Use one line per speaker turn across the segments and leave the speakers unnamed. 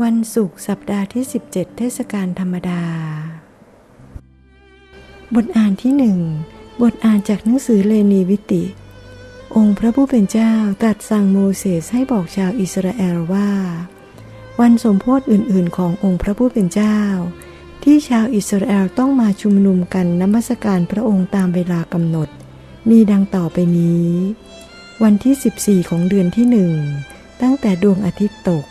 วันศุกร์สัปดาห์ที่ 17 เทศกาลธรรมดา บทอ่านที่หนึ่งบทอ่านจากหนังสือเลนีวิติ องค์พระผู้เป็นเจ้าตรัสสั่งโมเสสให้บอกชาวอิสราเอลว่า วันสมโพธิอื่นๆ ขององค์พระผู้เป็นเจ้า ที่ชาวอิสราเอลต้องมาชุมนุมกันนมัสการพระองค์ตามเวลากำหนด มีดังต่อไปนี้ วันที่ 14 ของเดือนที่หนึ่งตั้งแต่ดวงอาทิตย์ตก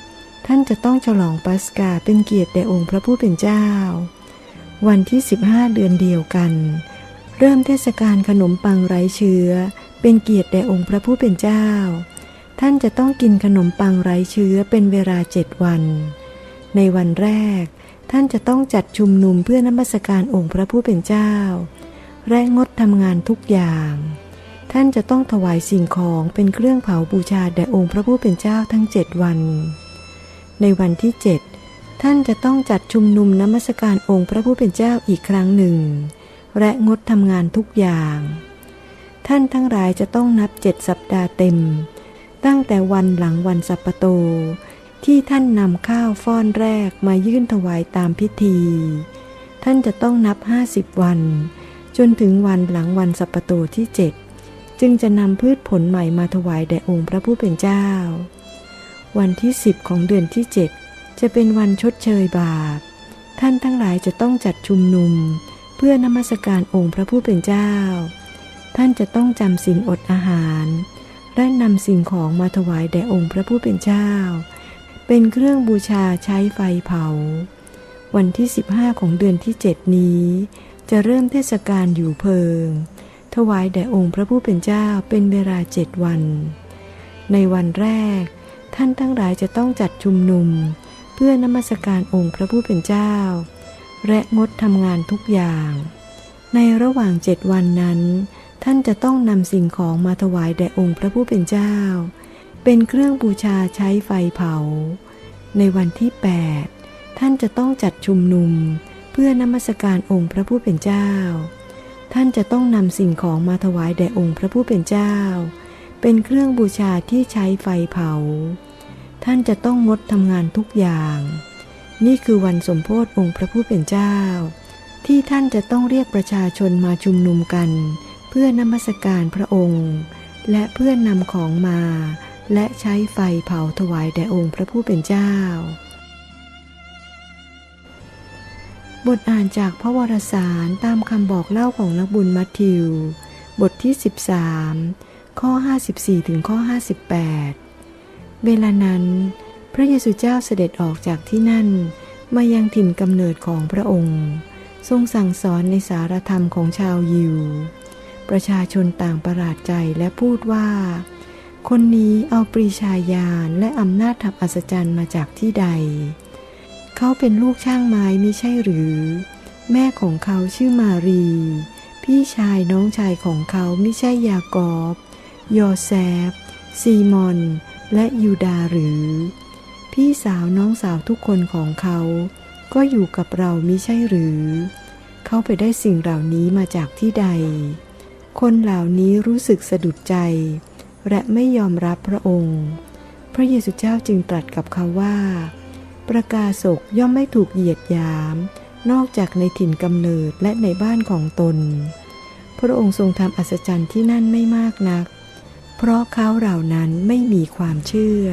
ท่านจะต้องฉลองปัสกาเป็นเกียรติแด่องค์พระผู้เป็นเจ้า วันที่ 15 เดือนเดียวกัน เริ่มเทศกาลขนมปังไร้เชื้อ เป็นเกียรติแด่องค์พระผู้เป็นเจ้า ท่านจะต้องกินขนมปังไร้เชื้อเป็นเวลาเจ็ดวัน ในวันแรก ท่านจะต้องจัดชุมนุมเพื่อนมัสการองค์พระผู้เป็นเจ้า และงดทำงานทุกอย่างท่านจะต้องถวายสิ่งของเป็นเครื่องเผาบูชาแด่องค์พระผู้เป็นเจ้าทั้งเจ็ดวัน ในวันที่เจ็ดท่านจะต้องจัดชุมนุมนมัสการองค์พระผู้เป็นเจ้าอีกครั้งหนึ่ง และงดทำงานทุกอย่าง ท่านทั้งหลายจะต้องนับเจ็ดสัปดาห์เต็ม ตั้งแต่วันหลังวันสัปปโต ที่ท่านนำข้าวฟ้อนแรกมายื่นถวายตามพิธี ท่านจะต้องนับห้าสิบวัน จนถึงวันหลังวันสัปปโตที่เจ็ดจึงจะนำพืชผลใหม่มาถวายแด่องค์พระผู้เป็นเจ้า วันที่สิบของเดือนที่เจ็ดจะเป็นวันชดเชยบาป ท่านทั้งหลายจะต้องจัดชุมนุม เพื่อนมัสการองค์พระผู้เป็นเจ้า ท่านจะต้องจำศีลอดอาหาร และนำสิ่งของมาถวายแด่องค์พระผู้เป็นเจ้า เป็นเครื่องบูชาใช้ไฟเผา วันที่ 15 ของเดือนที่7นี้ จะเริ่มเทศกาลอยู่เพิง ถวายแด่องค์พระผู้เป็นเจ้าเป็นเวลาเจ็ดวัน ในวันแรก ท่านทั้งหลายจะต้องจัดชุมนุม เพื่อนมัสการองค์พระผู้เป็นเจ้า และงดทำงานทุกอย่าง ในระหว่างเจ็ดวันนั้น ท่านจะต้องนำสิ่งของมาถวายแด่องค์พระผู้เป็นเจ้า เป็นเครื่องบูชาใช้ไฟเผา ในวันที่ 8 ท่านจะต้องจัดชุมนุม เพื่อนมัสการองค์พระผู้เป็นเจ้า ท่านจะต้องนำสิ่งของมาถวายแด่องค์พระผู้เป็นเจ้า เป็นเครื่องบูชาที่ใช้ไฟเผา ท่านจะต้องงดทำงานทุกอย่าง นี่คือวันสมโพธิองค์พระผู้เป็นเจ้า ที่ท่านจะต้องเรียกประชาชนมาชุมนุมกัน เพื่อนมัสการพระองค์ และเพื่อนนำของมา และใช้ไฟเผาถวายแด่องค์พระผู้เป็นเจ้า บทอ่านจากพระวรสารตามคำบอกเล่าของนักบุญมัทธิว บทที่ 13 ข้อ 54 ถึงข้อ 58 เวลานั้น พระเยซูเจ้าเสด็จออกจากที่นั่น มายังถิ่นกำเนิดของพระองค์ ทรงสั่งสอนในสารธรรมของชาวยิว ประชาชนต่างประหลาดใจและพูดว่า คนนี้เอาปรีชาญาณและอำนาจทำอัศจรรย์มาจากที่ใด เขาเป็นลูกช่างไม้ไม่ใช่หรือ แม่ของเขาชื่อมารี พี่ชายน้องชายของเขาไม่ใช่ยากอบ โยแซฟ ซีมอน และยูดาหรือ พี่สาวน้องสาวทุกคนของเขา ก็อยู่กับเรามิใช่หรือ เขาไปได้สิ่งเหล่านี้มาจากที่ใด คนเหล่านี้รู้สึกสะดุดใจ และไม่ยอมรับพระองค์ พระเยซูเจ้าจึงตรัสกับเขาว่า ประกาศกย่อมไม่ถูกเหยียดหยาม นอกจากในถิ่นกำเนิดและในบ้านของตนพระองค์ทรงทำอัศจรรย์ที่นั่นไม่มากนัก เพราะเขาเหล่านั้นไม่มีความเชื่อ